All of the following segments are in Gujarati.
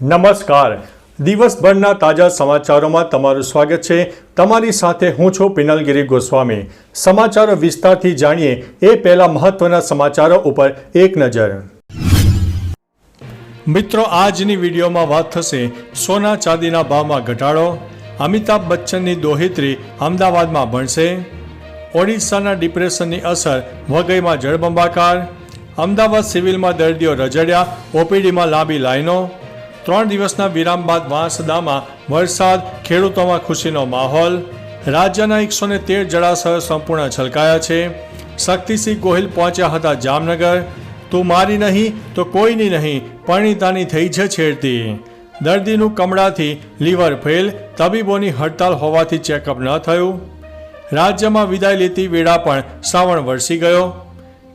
નમસ્કાર. દિવસભરના તાજા સમાચારોમાં તમારું સ્વાગત છે. તમારી સાથે હું છું પિનલગીરી ગોસ્વામી. સમાચારો વિસ્તારથી જાણીએ એ પહેલા મહત્વના સમાચારો ઉપર એક નજર. મિત્રો, આજની વિડીયોમાં વાત થશે સોના ચાંદીના ભાવમાં ઘટાડો. અમિતાભ બચ્ચનની દોહિત્રી અમદાવાદમાં ભણશે. ઓડિશાના ડિપ્રેશનની અસર વગઈમાં જળબંબાકાર. અમદાવાદ સિવિલમાં દર્દીઓ રજડ્યા, ઓપીડીમાં લાંબી લાઈનો. ત્રણ દિવસના વિરામ બાદ વાંસદામાં વરસાદ, ખેડૂતોમાં ખુશીનો માહોલ, રાજ્યના એકસો ને તેર જળાશયો સંપૂર્ણ છલકાયા છે. શક્તિસિંહ ગોહિલ પહોંચ્યા હતા જામનગર. તું મારી નહીં તો કોઈની નહીં પરિણીતાની થઈ છે છેડતી. દર્દીનું કમળાથી લીવર ફેલ, તબીબોની હડતાલ હોવાથી ચેકઅપ ન થયું. રાજ્યમાં વિદાય લેતી વેળા પણ શ્રાવણ વરસી ગયો.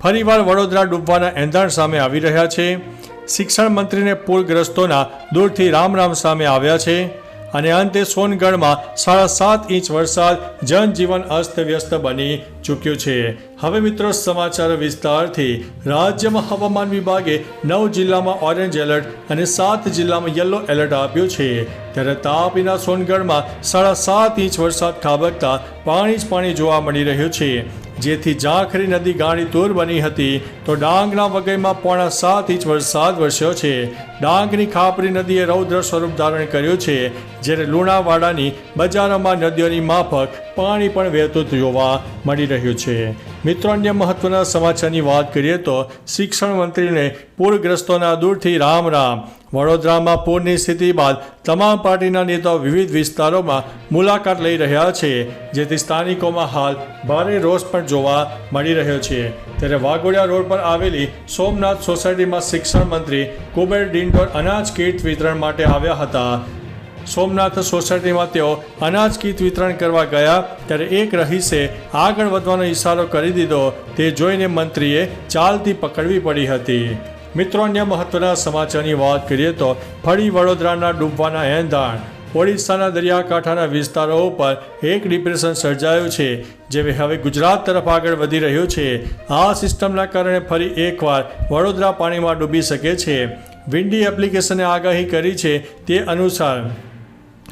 ફરીવાર વડોદરા ડૂબવાના એંધાણ સામે આવી રહ્યા છે. શિક્ષણ મંત્રીને પૂરગ્રસ્તોના દૂરથી રામ રામ સામે આવ્યા છે અને અંતે સોનગઢમાં સાડા સાત ઇંચ વરસાદ, જનજીવન અસ્તવ્યસ્ત બની ચૂક્યું છે. હવે મિત્રો સમાચાર વિસ્તારથી રાજ્યમાં હવામાન વિભાગે નવ જિલ્લામાં ઓરેન્જ એલર્ટ અને સાત જિલ્લામાં યલો એલર્ટ આપ્યું છે. ત્યારે તાપીના સોનગઢમાં સાડા સાત ઇંચ વરસાદ ખાબકતા પાણી જ પાણી જોવા મળી રહ્યું છે. જેથી ઝાંખરી નદી ગાણી તૂર બની હતી. તો ડાંગના વગઈમાં પોણા સાત ઇંચ વરસાદ વરસ્યો છે. ડાંગની ખાપરી નદીએ રૌદ્ર સ્વરૂપ ધારણ કર્યું છે, જ્યારે લુણાવાડાની બજારોમાં નદીઓની માફક પાણી પણ વહેતું જોવા મળી રહ્યું છે. મિત્રો, અન્ય મહત્વના સમાચારની વાત કરીએ તો શિક્ષણ મંત્રીને પૂરગ્રસ્તોના દૂરથી રામ રામ. વડોદરામાં પૂરની સ્થિતિ બાદ તમામ પાર્ટીના નેતાઓ વિવિધ વિસ્તારોમાં મુલાકાત લઈ રહ્યા છે, જેથી સ્થાનિકોમાં હાલ ભારે રોષ પણ જોવા મળી રહ્યો છે. ત્યારે વાઘોડિયા રોડ પર આવેલી સોમનાથ સોસાયટીમાં શિક્ષણ મંત્રી કુબેર ડિંડોર અનાજ કીટ વિતરણ માટે આવ્યા હતા. સોમનાથ સોસાયટીમાં તેઓ અનાજ કીટ વિતરણ કરવા ગયા, ત્યારે એક રહીશે આગળ વધવાનો ઇશારો કરી દીધો. તે જોઈને મંત્રીએ ચાલતી પકડવી પડી હતી. મિત્રો, અન્ય મહત્વના સમાચારની વાત કરીએ તો ફરી વડોદરાના ડૂબવાના એંધાણ. ઓડિશાના દરિયાકાંઠાના વિસ્તારો ઉપર એક ડિપ્રેશન સર્જાયું છે, જે હવે ગુજરાત તરફ આગળ વધી રહ્યું છે. આ સિસ્ટમના કારણે ફરી એકવાર વડોદરા પાણીમાં ડૂબી શકે છે. વિન્ડી એપ્લિકેશને આગાહી કરી છે તે અનુસાર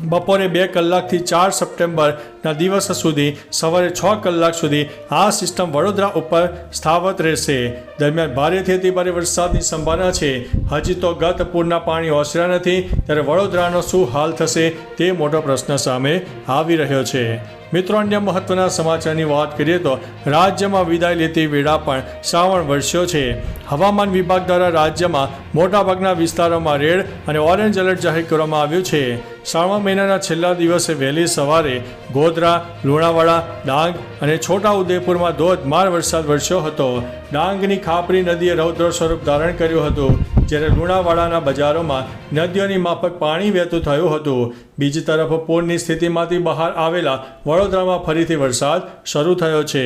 બપોરે બે કલાકથી ચાર સપ્ટેમ્બરના દિવસ સુધી, સવારે છ કલાક સુધી આ સિસ્ટમ વડોદરા ઉપર સ્થાવત રહેશે. દરમિયાન ભારેથી અતિ ભારે વરસાદની સંભાવના છે. હજી તો ગત પૂરના પાણી ઓસર્યા નથી, ત્યારે વડોદરાનો શું હાલ થશે તે મોટો પ્રશ્ન સામે આવી રહ્યો છે. મિત્રો, અન્ય મહત્વના સમાચારની વાત કરીએ તો રાજ્યમાં વિદાય લેતી વેળા પણ શ્રાવણ વર્ષ્યો છે. હવામાન વિભાગ દ્વારા રાજ્યમાં મોટાભાગના વિસ્તારોમાં રેડ અને ઓરેન્જ એલર્ટ જાહેર કરવામાં આવ્યું છે. શ્રાવણ મહિનાના છેલ્લા દિવસે વહેલી સવારે ગોધરા લુણાવાડા, ડાંગ અને છોટા ઉદેપુરમાં ધોધમાર વરસાદ વરસ્યો હતો. ડાંગની ખાપરી નદીએ રૌદ્ર સ્વરૂપ ધારણ કર્યું હતું, જ્યારે લુણાવાડાના બજારોમાં નદીઓની માફક પાણી વહેતું થયું હતું. બીજી તરફ પૂરની સ્થિતિમાંથી બહાર આવેલા વડોદરામાં ફરીથી વરસાદ શરૂ થયો છે.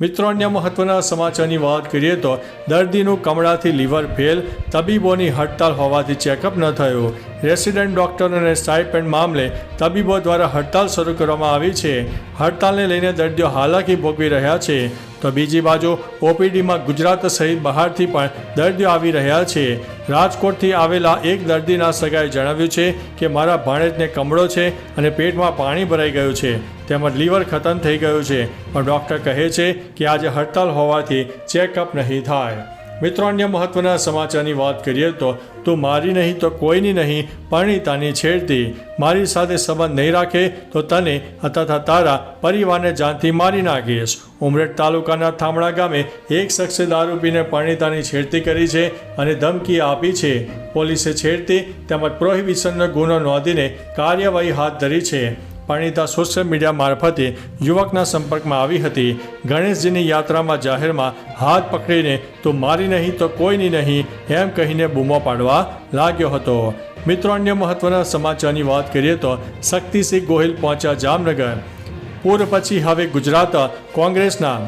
મિત્રો, અન્ય મહત્વના સમાચારની વાત કરીએ તો દર્દીનું કમળાથી લીવર ફેલ, તબીબોની હડતાલ હોવાથી ચેકઅપ ન થયું. રેસિડેન્ટ ડોક્ટરોને સ્ટાઇપેન્ડ મામલે તબીબો દ્વારા હડતાલ શરૂ કરવામાં આવી છે. હડતાલને લઈને દર્દીઓ હાલાકી ભોગવી રહ્યા છે. તો બીજી બાજુ ઓપીડીમાં ગુજરાત સહિત બહારથી પણ દર્દીઓ આવી રહ્યા છે. રાજકોટથી આવેલા એક દર્દીના સગાએ જણાવ્યું છે કે, મારા ભાણેજને કમળો છે અને પેટમાં પાણી ભરાઈ ગયું છે. તેમજ લીવર ખતમ થઈ ગયું છે. પણ ડૉક્ટર કહે છે કે, આજે હડતાલ હોવાથી ચેકઅપ નહીં થાય. મિત્રો, અન્ય મહત્વના સમાચારની વાત કરીએ તો, તું મારી નહીં તો કોઈની નહીં પરણિતાની છેડતી. મારી સાથે સંબંધ નહીં રાખે તો તને તથા તારા પરિવારને જાનથી મારી નાખીશ. ઉમરેઠ તાલુકાના થામણા ગામે એક શખ્સે દારૂ પીને પરણિતાની છેડતી કરી છે અને ધમકી આપી છે. પોલીસે છેડતી તેમજ પ્રોહિબિશનનો ગુનો નોંધીને કાર્યવાહી હાથ ધરી છે. પરણિતા સોશિયલ મીડિયા મારફતે યુવકના સંપર્કમાં આવી હતી. ગણેશજીની યાત્રામાં જાહેરમાં હાથ પકડીને, તો મારી નહીં તો કોઈની નહીં, એમ કહીને બૂમો પાડવા લાગ્યો હતો. મિત્રો, અન્ય મહત્વના સમાચારની વાત કરીએ તો શક્તિસિંહ ગોહિલ પહોંચ્યા જામનગર. પૂર પછી હવે ગુજરાત કોંગ્રેસના.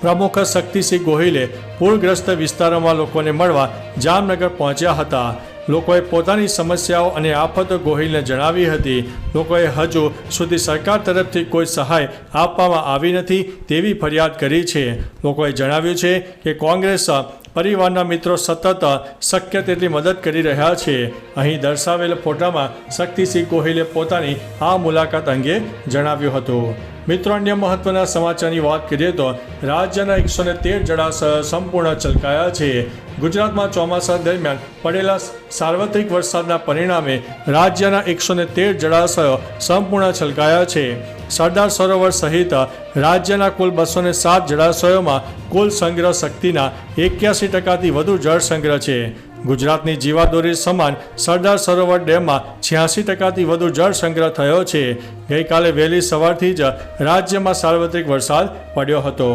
પ્રમુખ શક્તિસિંહ ગોહિલે પૂરગ્રસ્ત વિસ્તારોમાં લોકોને મળવા જામનગર પહોંચ્યા હતા. લોકોએ પોતાની સમસ્યાઓ અને આફતો ગોહિલને જણાવી હતી. લોકોએ હજુ સુધી સરકાર તરફથી કોઈ સહાય આપવામાં આવી નથી તેવી ફરિયાદ કરી છે. લોકોએ જણાવ્યું છે કે કોંગ્રેસ પરિવારના મિત્રો સતત શક્ય તેટલી મદદ કરી રહ્યા છે. અહીં દર્શાવેલ ફોટામાં શક્તિસિંહ ગોહિલે પોતાની આ મુલાકાત અંગે જણાવ્યું હતું. મિત્રો, અન્ય મહત્વના સમાચારની વાત કરીએ તો રાજ્યના એકસો ને તેર જળાશયો સંપૂર્ણ છલકાયા છે. ગુજરાતમાં ચોમાસા દરમિયાન પડેલા સાર્વત્રિક વરસાદના પરિણામે રાજ્યના એકસો ને તેર જળાશયો સંપૂર્ણ છલકાયા છે. સરદાર સરોવર સહિત રાજ્યના કુલ બસો ને સાત જળાશયોમાં કુલ સંગ્રહ શક્તિના એક્યાસી ટકાથી વધુ જળ સંગ્રહ છે. ગુજરાતની જીવાદોરી સમાન સરદાર સરોવર ડેમમાં છ્યાસી ટકાથી વધુ જળ સંગ્રહ થયો છે. ગઈકાલે વહેલી સવારથી જ રાજ્યમાં સાર્વત્રિક વરસાદ પડ્યો હતો.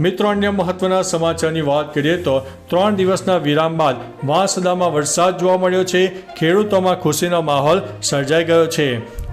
મિત્રો, અન્ય મહત્વના સમાચારની વાત કરીએ તો ત્રણ દિવસના વિરામ બાદ વાંસદામાં વરસાદ જોવા મળ્યો છે. ખેડૂતોમાં ખુશીનો માહોલ સર્જાઈ ગયો છે.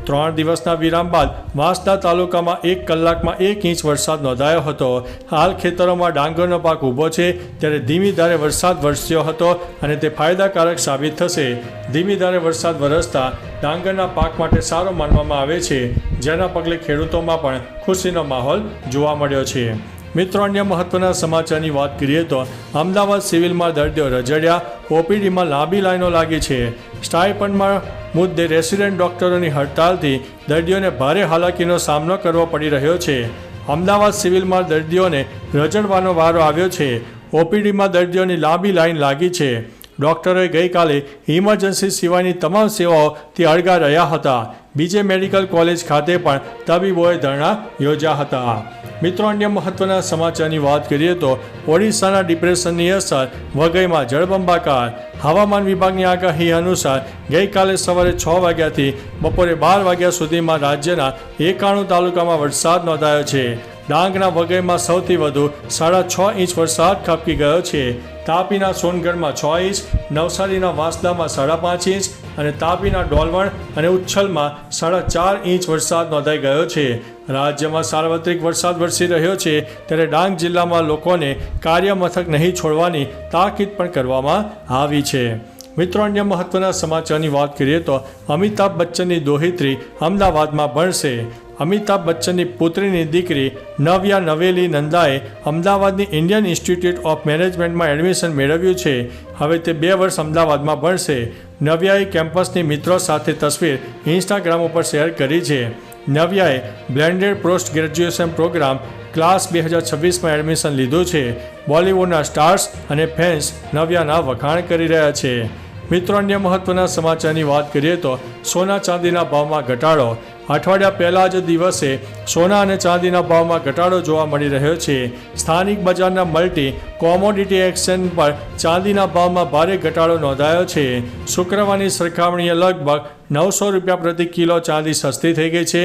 ત્રણ દિવસના વિરામ બાદ વાંસદા તાલુકામાં એક કલાકમાં એક ઇંચ વરસાદ નોંધાયો હતો. હાલ ખેતરોમાં ડાંગરનો પાક ઊભો છે. ત્યારે ધીમી ધારે વરસાદ વરસ્યો હતો અને તે ફાયદાકારક સાબિત થશે. ધીમી ધારે વરસાદ વરસતા ડાંગરના પાક માટે સારો માનવામાં આવે છે. જેના પગલે ખેડૂતોમાં પણ ખુશીનો માહોલ જોવા મળ્યો છે. મિત્રો, અન્ય મહત્વના સમાચારની વાત કરીએ તો અમદાવાદ સિવિલમાં દર્દીઓ રજડ્યા. ઓપીડીમાં લાંબી લાઈનો લાગી છે. સ્ટાઇપન્ડમાં મુદ્દે રેસિડેન્ટ ડોક્ટરોની હડતાલથી દર્દીઓને ભારે હાલાકીનો સામનો કરવો પડી રહ્યો છે. અમદાવાદ સિવિલમાં દર્દીઓને રજડવાનો વારો આવ્યો છે. ઓપીડીમાં દર્દીઓની લાંબી લાઈન લાગી છે. ડોક્ટરોએ ગઈકાલે ઇમરજન્સી સિવાયની તમામ સેવાઓથી અળગા રહ્યા હતા. બીજે મેડિકલ કોલેજ ખાતે પણ તબીબોએ ધરણા યોજ્યા હતા. મિત્રો, અન્ય મહત્વના સમાચારની વાત કરીએ તો ઓડિશાના ડિપ્રેશનની અસર, વઘઈમાં જળબંબાકાર, હવામાન વિભાગની આગાહી અનુસાર ગઈકાલે સવારે છ વાગ્યાથી બપોરે બાર વાગ્યા સુધીમાં રાજ્યના એકાણું તાલુકામાં વરસાદ નોંધાયો છે. ડાંગના વઘઈમાં સૌથી વધુ સાડા છ ઇંચ વરસાદ ખાબકી ગયો છે. તાપીના સોનગઢમાં છ ઇંચ, નવસારીના વાંસદામાં સાડા પાંચ ઇંચ અને તાપીના ડોલવણ અને ઉચ્છલમાં સાડા ચાર ઇંચ વરસાદ નોંધાઈ ગયો છે. રાજ્યમાં સાર્વત્રિક વરસાદ વરસી રહ્યો છે ત્યારે ડાંગ જિલ્લામાં લોકોને કાર્યમથક નહીં છોડવાની તાકીદ પણ કરવામાં આવી છે. મિત્રો, અન્ય મહત્વના સમાચારની વાત કરીએ તો અમિતાભ બચ્ચનની દોહિત્રી અમદાવાદમાં ભણશે. અમિતાભ બચ્ચનની પુત્રીની દીકરી નવ્યા નવેલી નંદાએ અમદાવાદની ઇન્ડિયન ઇન્સ્ટિટ્યૂટ ઓફ મેનેજમેન્ટમાં એડમિશન મેળવ્યું છે. હવે તે બે વર્ષ અમદાવાદમાં ભણશે. નવ્યાએ કેમ્પસની મિત્રો સાથે તસવીર ઇન્સ્ટાગ્રામ ઉપર શેર કરી છે. નવ્યાએ blended post graduation program class બે હજાર છવ્વીસમાં એડમિશન લીધું છે. બોલિવૂડના સ્ટાર્સ અને ફેન્સ નવ્યાના વખાણ કરી રહ્યા છે. મિત્રો, અન્ય મહત્વના સમાચારની વાત કરીએ તો સોના ચાંદીના ભાવમાં ઘટાડો અઠવાડિયા પહેલા જ દિવસે સોના અને ચાંદીના ભાવમાં ઘટાડો જોવા મળી રહ્યો છે. સ્થાનિક બજારના મલ્ટી કોમોડિટી એક્સચેન્જ પર ચાંદીના ભાવમાં ભારે ઘટાડો નોંધાયો છે. શુક્રવારની સરખામણીએ લગભગ નવસો રૂપિયા પ્રતિ કિલો ચાંદી સસ્તી થઈ ગઈ છે.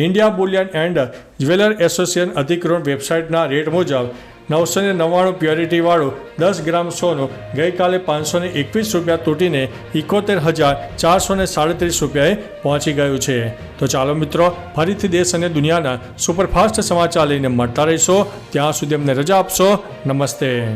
India bullion and jeweller association અધિકૃત વેબસાઇટના રેટ મુજબ નવસો ને નવ્વાણું પ્યોરિટીવાળું દસ ગ્રામ સોનું ગઈકાલે પાંચસો ને એકવીસ રૂપિયા તૂટીને એકોતેર હજાર ચારસો ને સાડત્રીસ રૂપિયાએ પહોંચી ગયું છે. તો ચાલો મિત્રો, ફરીથી દેશ અને દુનિયાના સુપરફાસ્ટ સમાચાર લઈને મળતા રહીશો. ત્યાં સુધી અમને રજા આપશો. નમસ્તે.